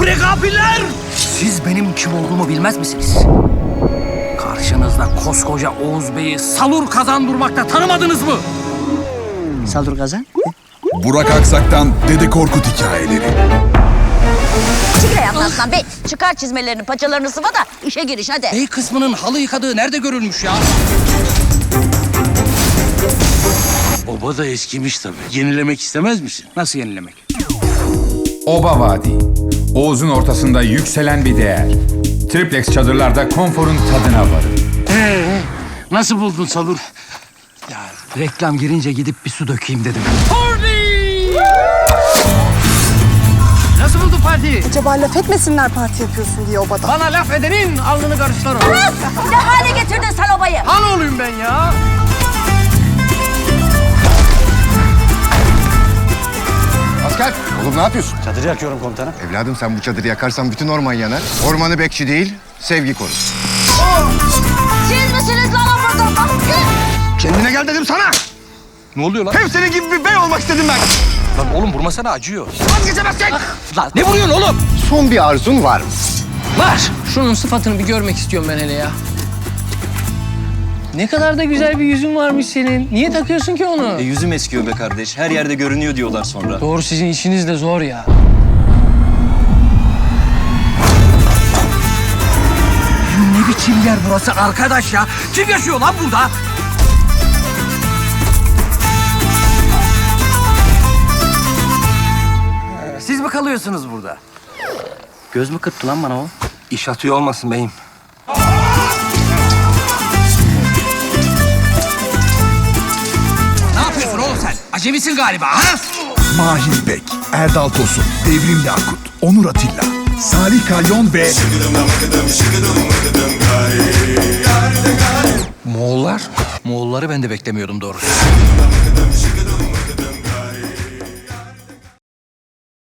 Prekafiller! Siz benim kim olduğumu bilmez misiniz? Karşınızda koskoca Oğuz Bey'i salur kazandırmakta tanımadınız mı? Saldır kazan. Burak Aksak'tan Dede Korkut hikayeleri. Çık ayaklarından be. Çıkar çizmelerini, paçalarını sıva da işe giriş hadi. Bey kısmının halı yıkadığı nerede görülmüş ya? Oba da eskimiş tabii. Yenilemek istemez misin? Nasıl yenilemek? Oba Vadi. Oğuz'un ortasında yükselen bir değer. Triplex çadırlarda konforun tadına varın. Ee, nasıl buldun Salur? Ya reklam girince gidip bir su dökeyim dedim. Nasıl buldun partiyi? Acaba laf etmesinler parti yapıyorsun diye obada. Bana laf edenin alnını karıştırırım. Ne hale getirdin sen obayı? Han olayım ben ya. Oğlum ne yapıyorsun? Çadırı yakıyorum komutanım. Evladım sen bu çadırı yakarsan bütün orman yanar. Ormanı bekçi değil, sevgi korur. Siz misiniz lan burada? Kendine gel dedim sana. Ne oluyor lan? Hep senin gibi bir bey olmak istedim ben. Lan oğlum vurmasana acıyor. Vazgeçemezsin. Lan ne vuruyorsun oğlum? Son bir arzun var mı? Var. Şunun sıfatını bir görmek istiyorum ben hele ya. Ne kadar da güzel bir yüzün varmış senin. Niye takıyorsun ki onu? E, yüzüm eskiyor be kardeş. Her yerde görünüyor diyorlar sonra. Doğru sizin işiniz de zor ya. Ne biçim yer burası arkadaş ya? Kim yaşıyor lan burada? Siz mi kalıyorsunuz burada? Göz mü kırptı lan bana o? İş atıyor olmasın beyim. Acemisin galiba ha? Mahir İpek, Erdal Tosun, Devrim Yakut, Onur Atilla, Salih Kalyon ve Moğollar? Moğolları ben de beklemiyordum doğrusu.